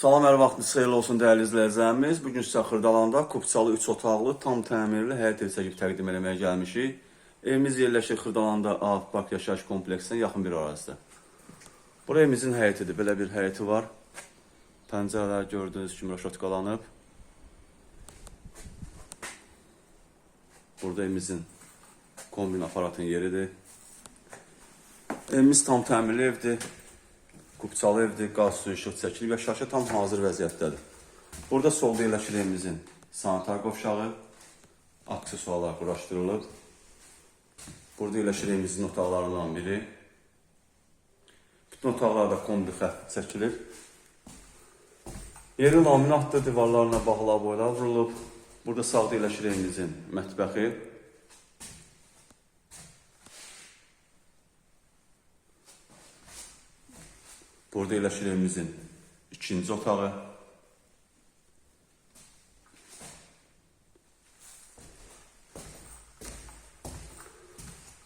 Salam, hər vaxtınız xeyirli olsun dəyərli izləyicilərimiz. Bu gün sizə Xırdalanda Kupçalı 3 otaqlı, tam təmirli həyət evi çəkib təqdim etməyə gəlmişik. Evimiz yerləşir Xırdalanda Alt Park yaşayış kompleksindən yaxın bir ərazidə. Bura evimizin həyətidir. Belə bir həyəti var. Pəncərələr gördüyünüz kimi roşotqalanıb. Burada evimizin kombin aparatın yeridir. Evimiz tam təmirli evdir. Kupçalı evdir, qaz suyu işıq çəkilib, yaşayışa tam hazır vəziyyətdədir. Burada solda yerləşir evimizin sanitar qovşağı, aksesuarlar quraşdırılıb. Burada yerləşir evimizin otaqlarından biri. Bütün otaqlarda kombi xətt çəkilib. Yeri laminatdır, divarlarına bağla boylar vurulub. Burada sağda yerləşir evimizin mətbəxi. Burada yerləşir evimizin ikinci otağı.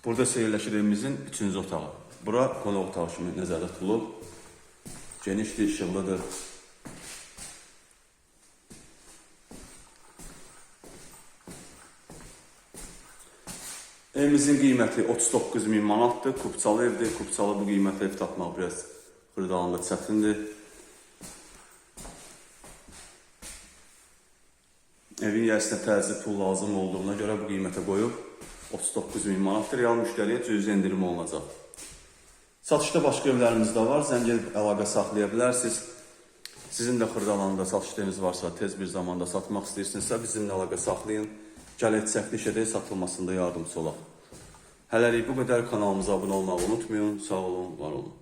Burada isə yerləşir evimizin üçüncü otağı. Bura qonaq otağı kimi nəzərdə tutulub. Genişdir, işıqlıdır. Evimizin qiyməti 39 min manatdır. Kupçalı evdir. Kupçalı bu qiymətə ev tapmaq biraz Xırdalanda çətindir. Evin yərisinə təzə pul lazım olduğuna görə bu qiymətə qoyub 39 min manatdır. Real müştəriyə cüzi endirim olunacaq. Satışda başqa evlərimiz də var. Zəng edib əlaqə saxlaya bilərsiniz. Sizin də Xırdalanda satışlarınız varsa, tez bir zamanda satmaq istəyirsinizsə bizimlə əlaqə saxlayın. Gələk çəkiliş edək, satılmasında yardımcı olaq. Hələlik bu qədər kanalımıza abunə olmağı unutmayın. Sağ olun, var olun.